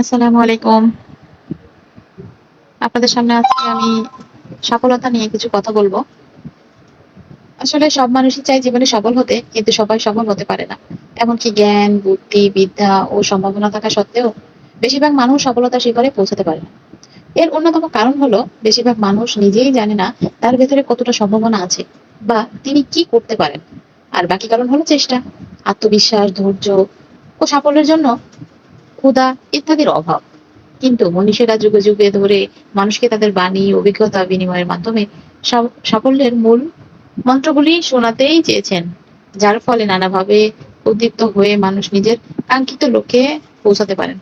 আসসালামু আলাইকুম আপনাদের সামনে আজকে আমি সফলতা নিয়ে কিছু কথা বলব। আসলে সব মানুষই চায় জীবনে সফল হতে, কিন্তু সবাই সফল হতে পারে না। এমনকি জ্ঞান, বুদ্ধি, বিদ্যা ও সম্ভাবনা থাকা সত্ত্বেও বেশিরভাগ মানুষ সফলতা শিখরে পৌঁছাতে পারে না। এর অন্যতম কারণ হলো, বেশিরভাগ মানুষ নিজেই জানে না তার ভেতরে কতটা সম্ভাবনা আছে বা তিনি কি করতে পারেন। আর বাকি কারণ হলো চেষ্টা, আত্মবিশ্বাস, ধৈর্য ও সাফল্যের জন্য ক্ষুধা ইত্যাদির অভাব। কিন্তু মনীষীরা যুগে যুগে ধরে মানুষকে তাদের বাণী, অভিজ্ঞতা, বিনিময়ের মাধ্যমে সাফল্যের মূল মন্ত্রগুলি শোনাতেই চেয়েছেন। যার ফলে নানাভাবে উদ্দীপ্ত হয়ে মানুষ নিজের কাঙ্ক্ষিত লক্ষ্যে পৌঁছাতে পারেন।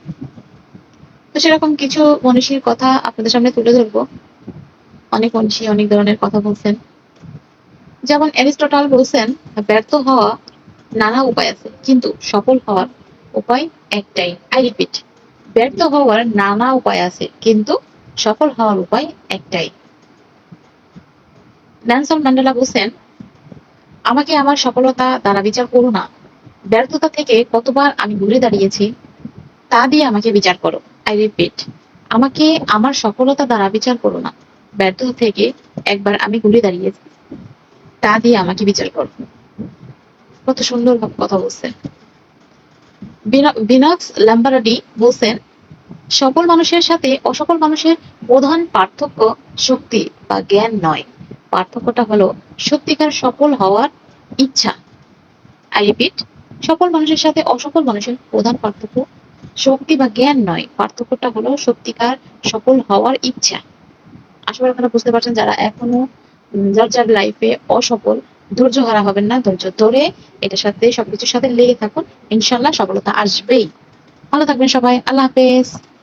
তো সেরকম কিছু মনীষীর কথা আপনাদের সামনে তুলে ধরবো। অনেক মনীষী অনেক ধরনের কথা বলছেন। যেমন অ্যারিস্টটল বলছেন, ব্যর্থ হওয়া নানা উপায় আছে, কিন্তু সফল হওয়ার উপায় একটাই আই রিপিট ব্যর্থ হওয়ার নানা উপায় আছে, কিন্তু সফল হওয়ার উপায় একটাই। ন্যানসন ম্যান্ডেলা বলছেন, আমাকে আমার সফলতা দ্বারা বিচার করো না। ব্যর্থতা থেকে কতবার আমি ঘুরে দাঁড়িয়েছি, তা দিয়ে আমাকে বিচার করো। আই রিপিট আমাকে আমার সফলতা দ্বারা বিচার করো না। ব্যর্থতা থেকে একবার আমি ঘুরে দাঁড়িয়েছি, তা দিয়ে আমাকে বিচার করো। কত সুন্দর কথা বলছেন। বিনক্স ল্যাম্বারাডি বলছেন, সকল মানুষের সাথে অসকল মানুষের প্রধান পার্থক্য শক্তি বা জ্ঞান নয়। পার্থক্যটা হলো সত্যিকার সফল হওয়ার ইচ্ছা। আই রিপিট সকল মানুষের সাথে অসকল মানুষের প্রধান পার্থক্য শক্তি বা জ্ঞান নয়। পার্থক্যটা হলো সত্যিকার সফল হওয়ার ইচ্ছা। আসলে আপনারা বুঝতে পারছেন যারা এখনও যার যার লাইফে অসফল ধৈর্য হারা হবেন না, ধৈর্য ধরে এটার সাথে, সবকিছুর সাথে লেগে থাকুন। ইনশাল্লাহ সফলতা আসবেই। ভালো থাকবেন সবাই। আল্লাহ হাফেজ।